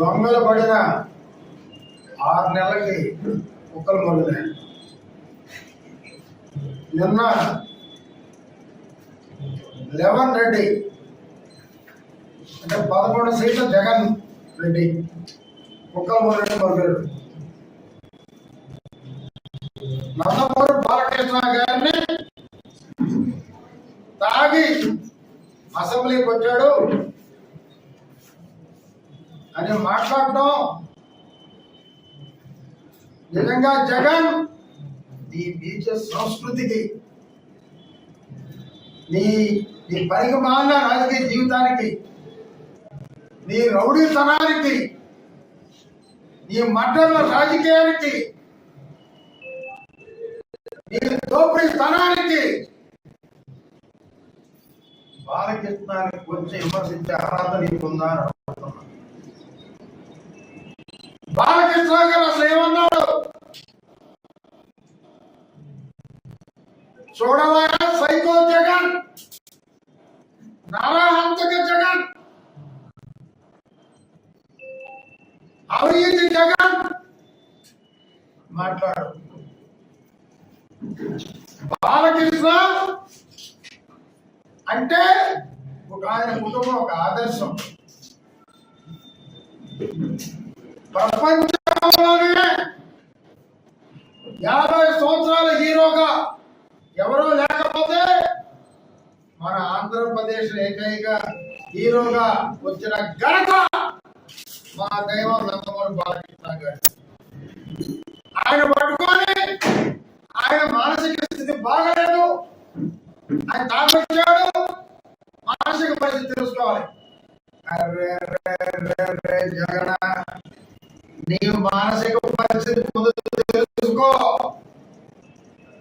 దొంగలు పడిన ఆరు నెలలకి కుక్కలు మొదలైన నిన్న లెవెన్ రెడ్డి అంటే పదకొండు సీట్లు జగన్ రెడ్డి కుక్కలు మొదలెడ్డి మొదలెడు నందమూరి బాలకృష్ణ గారిని తాగి అసెంబ్లీకి వచ్చాడు. అని మాట్లాడటం నిజంగా జగన్ నీ బీజ సంస్కృతికి నీ నీ పనికి మాన రాజకీయ జీవితానికి నీ రౌడీతనానికి నీ మడ్డల రాజకీయానికి నీ దోపిడీతనానికి బాలకృష్ణానికి వచ్చి విమర్శించే అర్హత నీకుందా బాలకృష్ణ గారు అసలు ఏమన్నాడు? చూడవా సైకో జగన్? నరహంతక జగన్? అవినీతి జగన్? మాట్లాడు. బాలకృష్ణ? అంటే ఒక ఆయన కుటుంబం ఒక ఆదర్శం. ప్రపంచంలోనే యాభై సంవత్సరాల హీరోగా ఎవరో లేకపోతే మన ఆంధ్రప్రదేశ్ ఏకైక హీరోగా వచ్చిన ఘనత మా దైవం నందమూరి బాలకృష్ణ గారు ఆయన పట్టుకొని ఆయన మానసిక స్థితి బాగలేదు ఆయన తాగొచ్చాడు మానసిక పరిస్థితి తెలుసుకోవాలి అరే రే రే రే జగన నీ మానసిక పరిస్థితి ముందు తెలుసుకో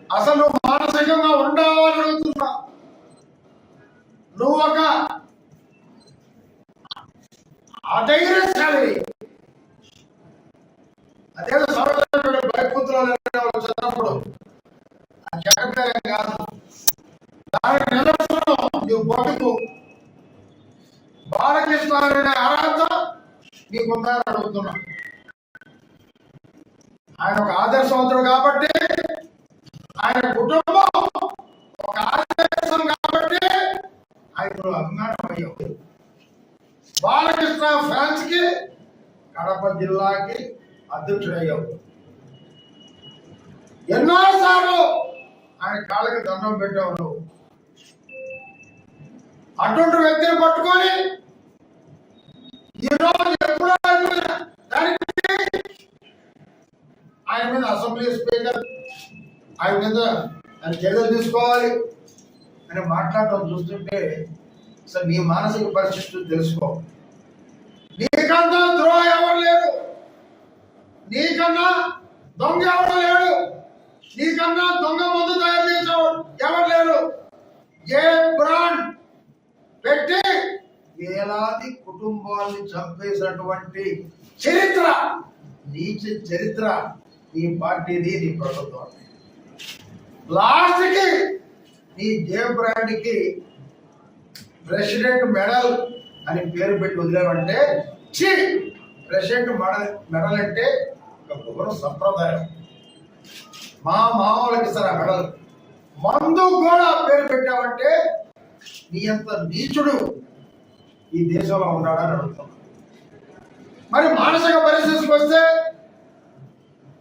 అసలు నువ్వు మానసికంగా ఉండాలని అడుగుతున్నా నువ్వు ఒక అధైర్యశాలి. అదే సర్వజనుడు భయపుత్రులు చిన్నప్పుడు ఆ జగన్ కాదు. దాని నిదర్శనం నువ్వు బతుకు బాలకృష్ణ ఆరాధన నీకు ఉందని అడుగుతున్నా. ఆయన ఒక ఆదర్శవంతుడు కాబట్టి ఆయన కుటుంబం ఒక ఆదర్శం కాబట్టి ఆయన అభిమానం అయ్యావు బాలకృష్ణ ఫ్యాన్స్కి కడప జిల్లాకి అధ్యక్షుడయ్యావు ఎన్నోసార్లు ఆయన కాళ్ళకి దండం పెట్టావు నువ్వు అటువంటి వ్యక్తిని పట్టుకొని ఈరోజు ఎప్పుడో దానికి ఆయన మీద అసెంబ్లీ స్పీకర్ ఆయన మీద ఆయన చర్యలు తీసుకోవాలి అని మాట్లాడటం చూస్తుంటే అసలు నీ మానసిక పరిస్థితి తెలుసుకో. నీకన్నా ద్రోహ ఎవరు లేరు? నీకన్నా దొంగ ఎవరు లేడు నీకన్నా దొంగ ముందు తయారు చేసేవాడు ఎవరు లేరు? ఏ బ్రాండ్ పెట్టి వేలాది కుటుంబాన్ని చంపేసినటువంటి చరిత్ర నీచ చరిత్ర నీ పార్టీది నీ ప్రభుత్వం. లాస్ట్కి నీ జే బ్రాండ్కి ప్రెసిడెంట్ మెడల్ అని పేరు పెట్టి వదిలేవంటే ఛీ! ప్రెసిడెంట్ మెడల్ మెడల్ అంటే ఒక గౌరవ సంప్రదాయం. మా మామూలకి సార్ ఆ మెడల్. మందు కూడా పేరు పెట్టావంటే నీ అంత నీచుడు ఈ దేశంలో ఉన్నాడని అడుగుతున్నా. మరి మానసిక పరిస్థితికి వస్తే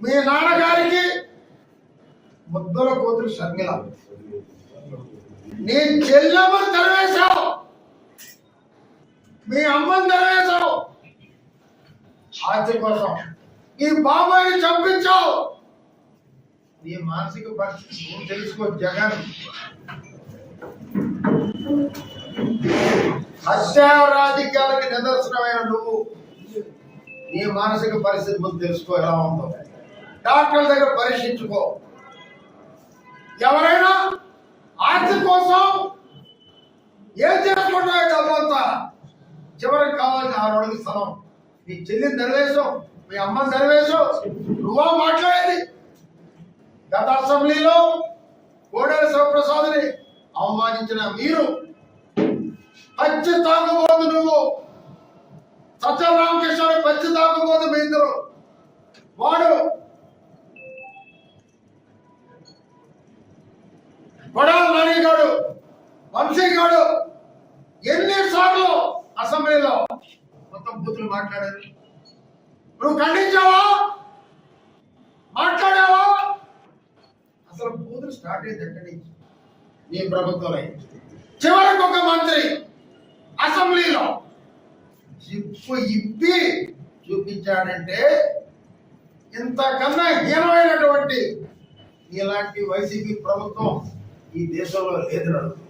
మీ నాన్నగారికి ముద్దల కూతురు షర్మిల. నీ చెల్లెమ్మ తెరవేశావు మీ అమ్మని తరివేశావు ఆస్తి కోసం. ఈ బాబాయిని చంపించావు. నీ మానసిక పరిస్థితి నువ్వు తెలుసుకో జగన్. హత్య నిదర్శనమైన నువ్వు. నీ మానసిక పరిస్థితి ముందు తెలుసుకో ఎలా ఉందో. డాక్టర్ల దగ్గర పరీక్షించుకో. ఎవరైనా ఆస్తి కోసం ఏం చేసుకుంటావు డబ్బంతా చివరికి కావాల్సిన ఆరు అడుగుల స్థలం. నీ చెల్లిని నెరవేశావు మీ అమ్మని నెరవేశావు నువ్వా మాట్లాడేది గత అసెంబ్లీలో కోడెల శివప్రసాద్ని అవమానించిన మీరు పచ్చి తాగబోదు నువ్వు. సత్యం రామకృష్ణ పచ్చి తాగబోతు మీ ఇద్దరు. వాడు కొడాల వంశీ వంశీగాడు. ఎన్నిసార్లు అసెంబ్లీలో మొత్తం బూతులు మాట్లాడారు. నువ్వు ఖండించావా? మాట్లాడావా? అసలు బూతులు స్టార్ట్ అయ్యింది ఎక్కడి నుంచి? నీ ప్రభుత్వంలో చివరికి ఒక మంత్రి అసెంబ్లీలో జిప్పు ఇప్పి చూపించాడంటే ఇంతకన్నా హీనమైనటువంటి ఇలాంటి వైసీపీ ప్రభుత్వం ఈ దేశంలో లేదు నడుతుంది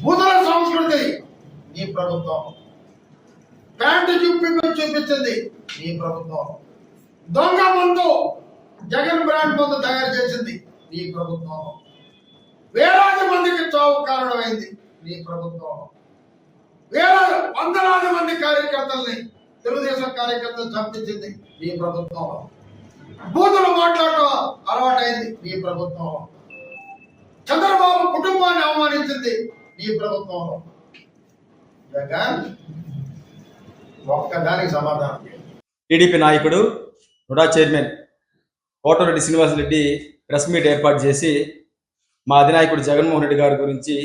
బూతుల సంస్కృతి నీ ప్రభుత్వం. ప్యాంటు చూపి చూపించింది నీ ప్రభుత్వం. దొంగ మందు జగన్ బ్రాండ్ మందు తయారు చేసింది నీ ప్రభుత్వం. వేలాది మందికి చావు కారణమైంది నీ ప్రభుత్వం. వేల వందలాది మంది కార్యకర్తల్ని తెలుగుదేశం కార్యకర్తలు చంపించింది నీ ప్రభుత్వం. బూతులు మాట్లాడటం అలవాటైంది నీ ప్రభుత్వం. చంద్రబాబు కుటుంబాన్ని అవమానించింది నీ ప్రభుత్వం. జగన్ ఒక్కదానికి సమాధానం టీడీపీ నాయకుడు NUDA chairman Kotareddy Srinivasareddy press meet ఏర్పాటు చేసి మా అధినాయకుడు జగన్మోహన్ రెడ్డి గారి గురించి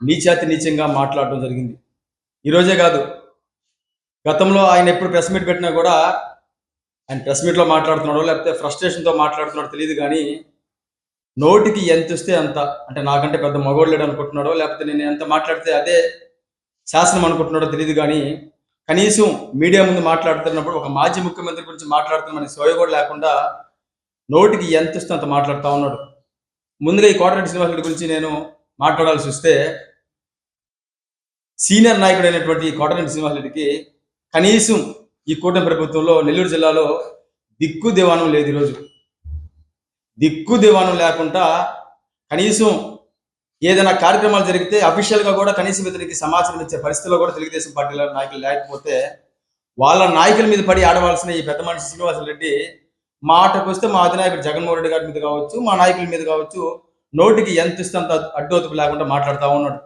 నీచాతి నీచంగా మాట్లాడటం జరిగింది. ఈరోజే కాదు గతంలో ఆయన ఎప్పుడు ప్రెస్ మీట్ పెట్టినా కూడా ఆయన ప్రెస్ మీట్లో మాట్లాడుతున్నాడో లేకపోతే ఫ్రస్ట్రేషన్తో మాట్లాడుతున్నాడో తెలియదు కానీ నోటికి ఎంత ఇస్తే అంత అంటే నాకంటే పెద్ద మగోడు లేడు అనుకుంటున్నాడో లేకపోతే నేను ఎంత మాట్లాడితే అదే శాసనం అనుకుంటున్నాడో తెలియదు కానీ కనీసం మీడియా ముందు మాట్లాడుతున్నప్పుడు ఒక మాజీ ముఖ్యమంత్రి గురించి మాట్లాడుతున్నామని సోయ కూడా లేకుండా నోటికి ఎంత ఇస్తే అంత మాట్లాడుతూ ఉన్నాడు. ముందుగా ఈ కోటరెడ్డి శ్రీనివాసుడి గురించి నేను మాట్లాడాల్సి వస్తే సీనియర్ నాయకుడు అయినటువంటి కోటరెడ్డి శ్రీనివాసరెడ్డికి కనీసం ఈ కూటమి ప్రభుత్వంలో నెల్లూరు జిల్లాలో దిక్కు దివాణం లేదు ఈరోజు. దిక్కు దివాణం లేకుండా కనీసం ఏదైనా కార్యక్రమాలు జరిగితే అఫీషియల్గా కూడా కనీసం ఇతనికి సమాచారం ఇచ్చే పరిస్థితిలో కూడా తెలుగుదేశం పార్టీల నాయకులు లేకపోతే వాళ్ళ నాయకుల మీద పడి ఆడవలసిన ఈ పెద్ద మనిషి శ్రీనివాసరెడ్డి మాటకు వస్తే మా అధినాయకుడు జగన్మోహన్ రెడ్డి గారి మీద కావచ్చు మా నాయకుల మీద కావచ్చు నోటికి ఎంత ఇస్తే అంత అడ్డోతుపు లేకుండా మాట్లాడుతూ ఉన్నాడు.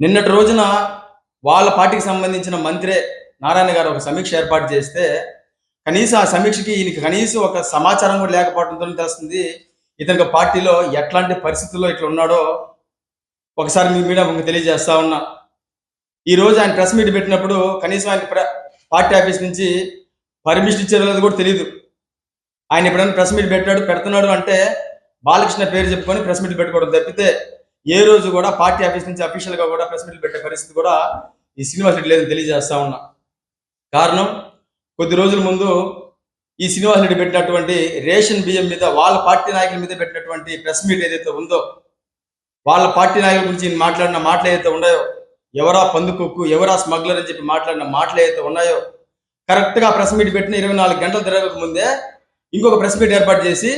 నిన్నటి రోజున వాళ్ళ పార్టీకి సంబంధించిన మంత్రే నారాయణ గారు ఒక సమీక్ష ఏర్పాటు చేస్తే కనీసం ఆ సమీక్షకి ఈయనకి కనీసం ఒక సమాచారం కూడా లేకపోవడంతో తెలుస్తుంది. ఇతనికి పార్టీలో ఎట్లాంటి పరిస్థితుల్లో ఇట్లా ఉన్నాడో ఒకసారి మీ మీడియా ముందు తెలియజేస్తా ఉన్నా. ఈ రోజు ఆయన ప్రెస్ మీట్ పెట్టినప్పుడు కనీసం ఆయన ప్ర- పార్టీ ఆఫీస్ నుంచి పర్మిషన్ ఇచ్చేది కూడా తెలియదు ఆయన ఎప్పుడైనా ప్రెస్ మీట్ పెట్టాడు పెడుతున్నాడు అంటే బాలకృష్ణ పేరు చెప్పుకొని ప్రెస్ మీట్ పెట్టుకోవడం తప్పితే ఏ రోజు కూడా పార్టీ ఆఫీస్ నుంచి అఫీషియల్గా కూడా ప్రెస్ మీట్ పెట్టే పరిస్థితి కూడా ఈ శ్రీనివాస్ రెడ్డి లేదని తెలియజేస్తా ఉన్నా. కారణం కొద్ది రోజుల ముందు ఈ శ్రీనివాస్ రెడ్డి పెట్టినటువంటి రేషన్ బియ్యం మీద వాళ్ళ పార్టీ నాయకుల మీద పెట్టినటువంటి ప్రెస్ మీట్ ఏదైతే ఉందో వాళ్ళ పార్టీ నాయకుల గురించి మాట్లాడిన మాటలు ఏదైతే ఉన్నాయో ఎవరా పందుకొక్కు ఎవరా స్మగ్లర్ అని చెప్పి మాట్లాడిన మాటలు ఏదైతే ఉన్నాయో కరెక్ట్గా ప్రెస్ మీట్ పెట్టిన ఇరవై నాలుగు గంటలు తిరగక ముందే ఇంకొక ప్రెస్ మీట్ ఏర్పాటు చేసి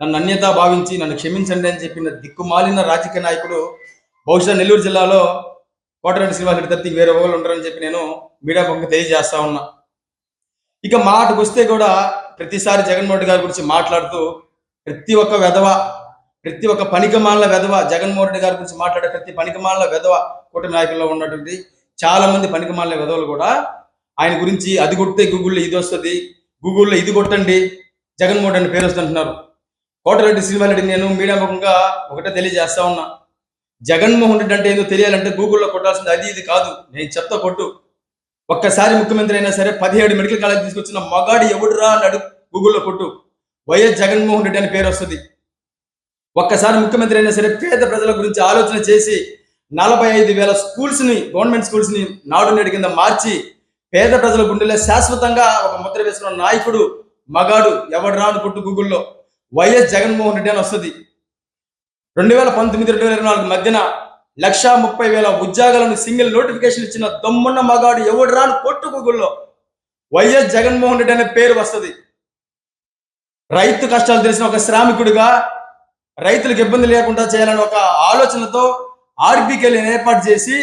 నన్ను అన్యత భావించి నన్ను క్షమించండి అని చెప్పిన దిక్కుమాలిన రాజకీయ నాయకుడు బహుశా నెల్లూరు జిల్లాలో కోటరెడ్డి శ్రీనివాసరెడ్డి తప్పితే వేరే ఒకరు ఉండరని చెప్పి నేను మీడియా పక్కన తెలియజేస్తా ఉన్నా. ఇక మాటకు వస్తే కూడా ప్రతిసారి జగన్మోహన్ గారి గురించి మాట్లాడుతూ ప్రతి ఒక్క వెధవ ప్రతి ఒక్క పనికిమాల వెధవ జగన్మోహన్ రెడ్డి గారి గురించి మాట్లాడే ప్రతి పనికిమాల వెధవ కూటమి నాయకుల్లో ఉన్నటువంటి చాలా మంది పనికిమాల వెధవలు కూడా ఆయన గురించి అది కొడితే గూగుల్లో ఇది వస్తుంది గూగుల్లో ఇది కొట్టండి జగన్మోహన్ రెడ్డి పేరు వస్తుంటున్నారు. కోటరెడ్డి శ్రీనివాసరెడ్డి నేను మీడియా ముఖంగా ఒకటే తెలియజేస్తా ఉన్నా. జగన్మోహన్ రెడ్డి అంటే ఏదో తెలియాలంటే గూగుల్లో కొట్టాల్సింది అది ఇది కాదు. నేను చెప్తా కొట్టు. ఒక్కసారి ముఖ్యమంత్రి అయినా సరే పదిహేడు మెడికల్ కాలేజ్ తీసుకొచ్చిన మగాడు ఎవడురా అన్నాడు గూగుల్లో కొట్టు. వైఎస్ జగన్మోహన్ రెడ్డి అని పేరు వస్తుంది. ఒక్కసారి ముఖ్యమంత్రి అయినా సరే పేద ప్రజల గురించి ఆలోచన చేసి నలభై ఐదు వేల స్కూల్స్ని గవర్నమెంట్ స్కూల్స్ని నాడు నేడు కింద మార్చి పేద ప్రజల గుండెలో శాశ్వతంగా ఒక ముద్ర వేసుకున్న నాయకుడు మగాడు ఎవడు రాను కొట్టు గూగుల్లో వైఎస్ జగన్మోహన్ రెడ్డి అని వస్తుంది. రెండు వేల పంతొమ్మిది రెండు వేల ఇరవై నాలుగు మధ్యన లక్షా ముప్పై వేల ఉద్యోగాలను సింగిల్ నోటిఫికేషన్ ఇచ్చిన దమ్మున్న మగాడు ఎవడు రాను కొట్టు గూగుల్లో? వైఎస్ జగన్మోహన్ రెడ్డి అనే పేరు వస్తుంది. రైతు కష్టాలు తెలిసిన ఒక శ్రామికుడిగా రైతులకు ఇబ్బంది లేకుండా చేయాలని ఒక ఆలోచనతో ఆర్బీకేలు ఏర్పాటు చేసి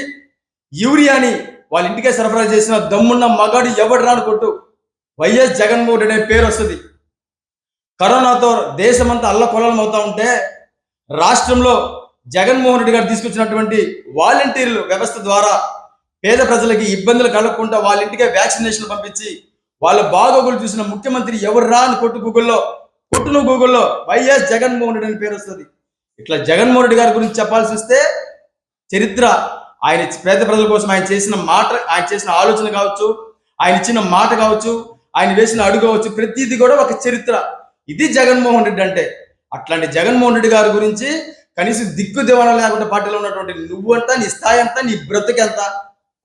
యూరియాని వాళ్ళ ఇంటికే సరఫరా చేసిన దమ్మున్న మగాడు ఎవడు రాను కొట్టు? వైఎస్ జగన్మోహన్ రెడ్డి అనే పేరు వస్తుంది. కరోనాతో దేశమంతా అల్లకొల్లం అవుతా ఉంటే రాష్ట్రంలో జగన్మోహన్ రెడ్డి గారు తీసుకొచ్చినటువంటి వాలంటీర్లు వ్యవస్థ ద్వారా పేద ప్రజలకి ఇబ్బందులు కలగకుండా వాళ్ళ ఇంటికే వ్యాక్సినేషన్ పంపించి వాళ్ళ బాగోగులు చూసిన ముఖ్యమంత్రి ఎవర్రా అని కొట్టు గూగుల్లో కొట్టును గూగుల్లో వైఎస్ జగన్మోహన్ రెడ్డి అని పేరు వస్తుంది. ఇట్లా జగన్మోహన్ రెడ్డి గారి గురించి చెప్పాల్సి వస్తే చరిత్ర ఆయన పేద ప్రజల కోసం ఆయన చేసిన మాట ఆయన చేసిన ఆలోచన కావచ్చు ఆయన ఇచ్చిన మాట కావచ్చు ఆయన వేసిన అడుగు కావచ్చు ప్రతిదీ కూడా ఒక చరిత్ర. ఇది జగన్మోహన్ రెడ్డి అంటే. అట్లాంటి జగన్మోహన్ రెడ్డి గారి గురించి కనీసం దిక్కు దేవాలయం లేకుండా పార్టీలో ఉన్నటువంటి నువ్వంతా నీ స్థాయి అంతా నీ బ్రతుకెంత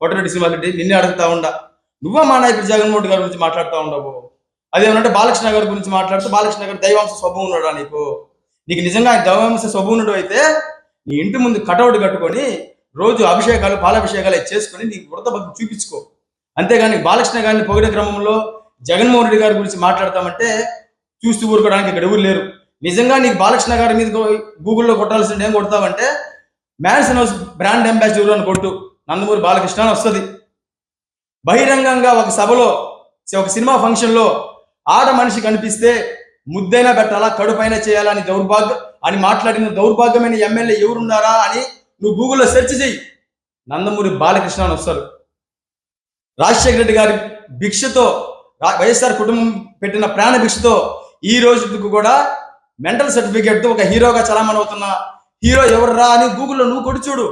కోటరెడ్డి శ్రీనివాసరెడ్డి నిన్నే అడుగుతా ఉండా. నువ్వా మా నాయకుడు జగన్మోహన్ గారి గురించి మాట్లాడుతూ ఉండవు. అదేమంటే బాలకృష్ణ గారి గురించి మాట్లాడుతూ బాలకృష్ణ గారు దైవాంశ స్వభావం ఉన్నాడా నీకు? నీకు నిజంగా దైవాంశ స్వభావం అయితే నీ ఇంటి ముందు కటౌట్ కట్టుకొని రోజు అభిషేకాలు పాలాభిషేకాలు చేసుకొని నీ వృత భక్తి చూపించుకో. అంతేగాని బాలకృష్ణ గారిని పొగిడే క్రమంలో జగన్మోహన్ రెడ్డి గారి గురించి మాట్లాడతామంటే చూస్తూ ఊరుకోవడానికి ఇక్కడ ఎవరు లేరు. నిజంగా నీకు బాలకృష్ణ గారి మీద గూగుల్లో కొట్టాల్సిన ఏం కొడతావంటే మ్యాన్సన్ హౌస్ బ్రాండ్ అంబాసిడర్ అని కొట్టు. నందమూరి బాలకృష్ణ అని వస్తుంది. బహిరంగంగా ఒక సభలో ఒక సినిమా ఫంక్షన్లో ఆడ మనిషి కనిపిస్తే ముద్దైనా పెట్టాలా కడుపైన చేయాలా అని దౌర్భాగ్యం అని మాట్లాడిన దౌర్భాగ్యమైన ఎమ్మెల్యే ఎవరున్నారా అని నువ్వు గూగుల్లో సెర్చ్ చెయ్యి నందమూరి బాలకృష్ణ అని వస్తారు. రాజశేఖర రెడ్డి గారి భిక్షతో రా- వైఎస్ఆర్ కుటుంబం పెట్టిన ప్రాణ భిక్షతో ఈ రోజుకు కూడా మెంటల్ సర్టిఫికేట్తో ఒక హీరోగా చలామణి అవుతున్న హీరో ఎవర్రా అని గూగుల్లో నువ్వు కొట్టి చూడు.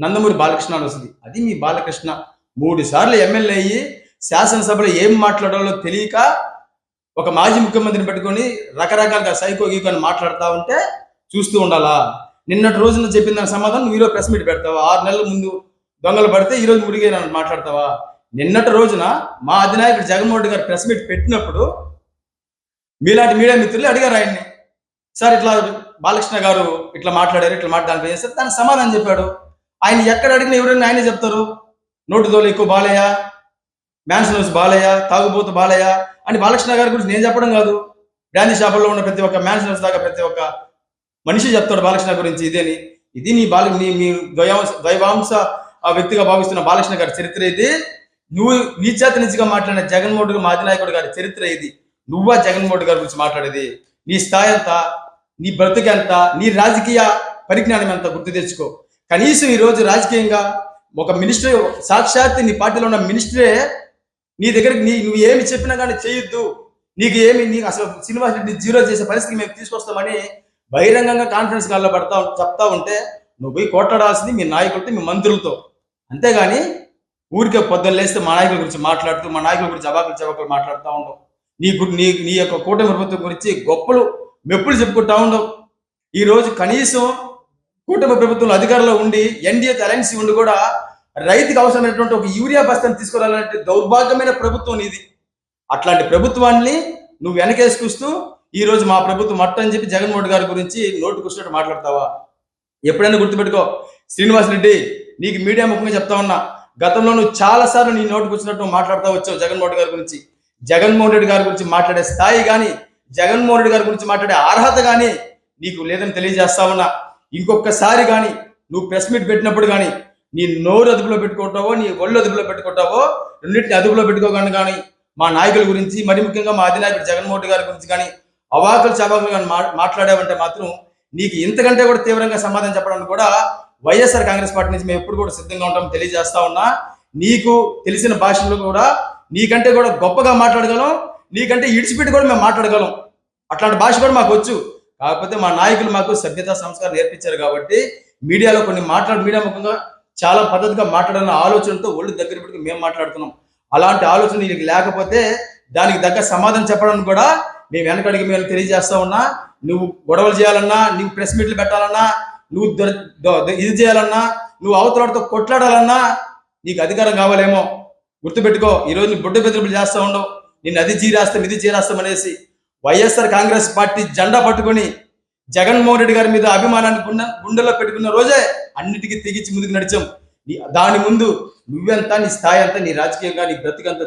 నందమూరి బాలకృష్ణ అని వస్తుంది. అది మీ బాలకృష్ణ. మూడు సార్లు ఎమ్మెల్యే అయ్యి శాసనసభలో ఏం మాట్లాడాలో తెలియక ఒక మాజీ ముఖ్యమంత్రిని పెట్టుకొని రకరకాలుగా సైకో గీకో అని మాట్లాడుతూ ఉంటే చూస్తూ ఉండాలా? నిన్నటి రోజున చెప్పిన దాని సమాధానం నువ్వు ఈరోజు ప్రెస్ మీట్ పెడతావా? ఆరు నెలల ముందు దొంగలు పడితే ఈరోజు రోజు మురిగే మాట్లాడతావా? నిన్నటి రోజున మా అధినాయకుడు జగన్మోహన్ రెడ్డి గారు ప్రెస్ మీట్ పెట్టినప్పుడు మీలాంటి మీడియా మిత్రులు అడిగారు ఆయన్ని. సార్ ఇట్లా బాలకృష్ణ గారు ఇట్లా మాట్లాడారు ఇట్లా మాట్లాడారు చేస్తే దానికి సమాధానం చెప్పాడు. ఆయన ఎక్కడ అడిగినా ఎవరైనా ఆయనే చెప్తారు. నోటు తోలు ఎక్కువ బాలయ్య మ్యాన్స్ హౌస్ బాలయ్య తాగుబోతు బాలయ్య అని బాలకృష్ణ గారి గురించి నేను చెప్పడం కాదు. గాంధీ షాపుల్లో ఉన్న ప్రతి ఒక్క మ్యాన్స్ దాకా ప్రతి ఒక్క మనిషి చెప్తాడు బాలకృష్ణ గురించి ఇదేని. ఇది నీ బాల నీ మీ ద్వయాంశ ద్వైవాంశ ఆ వ్యక్తిగా భావిస్తున్న బాలకృష్ణ గారి చరిత్ర ఇది. నువ్వు నీ చేత నిజంగా మాట్లాడిన జగన్మోహన్ మాజీ నాయకుడు గారి చరిత్ర ఇది. నువ్వా జగన్మోహన్ గారి గురించి మాట్లాడేది? నీ స్థాయి అంతా నీ బ్రతుకు ఎంత నీ రాజకీయ పరిజ్ఞానం ఎంత గుర్తు తెచ్చుకో. కనీసం ఈరోజు రాజకీయంగా ఒక మినిస్టర్ సాక్షాత్ నీ పార్టీలో ఉన్న మినిస్టరే నీ దగ్గరికి నీ నువ్వు ఏమి చెప్పినా కానీ చేయొద్దు. నీకు ఏమి నీకు అసలు శ్రీనివాస్ రెడ్డి జీరో చేసే పరిస్థితి మేము తీసుకొస్తామని బహిరంగంగా కాన్ఫరెన్స్ కాల్లో పడతా చెప్తా ఉంటే నువ్వు పోయి కొట్లాడాల్సింది మీ నాయకులతో మీ మంత్రులతో. అంతేగాని ఊరికే పొద్దున్న లేస్తే మా నాయకుల గురించి మాట్లాడుతూ మా నాయకుల గురించి అబాకులు చబాకులు మాట్లాడుతూ ఉండవు. నీ నీ నీ యొక్క కూటమి ప్రభుత్వం గురించి గొప్పలు మెప్పులు చెప్పుకుంటా ఉండవు ఈరోజు కనీసం కుటుంబ ప్రభుత్వంలో అధికారంలో ఉండి ఎన్డీఏ అలయన్స్ ఉండి కూడా రైతుకి అవసరమైనటువంటి ఒక యూరియా బస్తాన్ని తీసుకురావాలంటే దౌర్భాగ్యమైన ప్రభుత్వం ఇది అట్లాంటి ప్రభుత్వాన్ని నువ్వు వెనకేసుకొస్తూ ఈరోజు మా ప్రభుత్వం మట్ట అని చెప్పి జగన్మోహన్ గారి గురించి నోటు వచ్చినట్టు మాట్లాడతావా? ఎప్పుడైనా గుర్తుపెట్టుకో. శ్రీనివాస్ రెడ్డి నీకు మీడియా ముఖంగా చెప్తా ఉన్నా గతంలో నువ్వు చాలా సార్లు నీ నోటు వచ్చినట్టు మాట్లాడుతూ వచ్చావు జగన్మోహన్ గారి గురించి. జగన్మోహన్ రెడ్డి గారి గురించి మాట్లాడే స్థాయి కానీ జగన్మోహన్ రెడ్డి గారి గురించి మాట్లాడే అర్హత కానీ నీకు లేదని తెలియజేస్తా ఉన్నా. ఇంకొకసారి కానీ నువ్వు ప్రెస్ మీట్ పెట్టినప్పుడు కానీ నీ నోరు అదుపులో పెట్టుకుంటావో నీ ఒళ్ళు అదుపులో పెట్టుకుంటావో రెండింటిని అదుపులో పెట్టుకోగానే కానీ మా నాయకుల గురించి మరి ముఖ్యంగా మా అధినాయకుడు జగన్మోహన్ రెడ్డి గారి గురించి కానీ అవాకులు చవాకులు కానీ మా మాట్లాడావంటే మాత్రం నీకు ఇంతకంటే కూడా తీవ్రంగా సమాధానం చెప్పడానికి కూడా వైఎస్ఆర్ కాంగ్రెస్ పార్టీ నుంచి మేము ఎప్పుడు కూడా సిద్ధంగా ఉంటాం తెలియజేస్తా ఉన్నా. నీకు తెలిసిన భాషలో కూడా నీకంటే కూడా గొప్పగా మాట్లాడగలం. నీకంటే ఇడిచిపెట్టి కూడా మేము మాట్లాడగలం. అట్లాంటి భాష కూడా మాకు వచ్చు. కాకపోతే మా నాయకులు మాకు సభ్యత సంస్కారం నేర్పించారు కాబట్టి మీడియాలో కొన్ని మాట్లాడు మీడియా ముఖంగా చాలా పద్ధతిగా మాట్లాడాలన్న ఆలోచనతో ఒళ్ళు దగ్గర పెట్టుకుని మేము మాట్లాడుతున్నాం. అలాంటి ఆలోచన నీకు లేకపోతే దానికి తగ్గ సమాధానం చెప్పడానికి కూడా మేము వెనకడికి మేము తెలియజేస్తా ఉన్నా నువ్వు గొడవలు చేయాలన్నా నువ్వు ప్రెస్ మీట్లు పెట్టాలన్నా నువ్వు దొర- ఇది చేయాలన్నా నువ్వు అవతలతో కొట్లాడాలన్నా నీకు అధికారం కావాలేమో. గుర్తుపెట్టుకో ఈ రోజు నీ బుడ్డ బెదిరింపులు చేస్తా ఉండవు. నిన్ను అది జీరాస్తాం ఇది జీరాస్తాం అనేసి వైఎస్ఆర్ కాంగ్రెస్ పార్టీ జెండా పట్టుకొని జగన్మోహన్ రెడ్డి గారి మీద అభిమానాన్ని గుండె గుండెల్లో పెట్టుకున్న రోజే అన్నిటికీ తెగించి ముందుకు నడిచాం. దాని ముందు నువ్వెంత నీ స్థాయి అంతా నీ రాజకీయంగా నీ బ్రతికంతా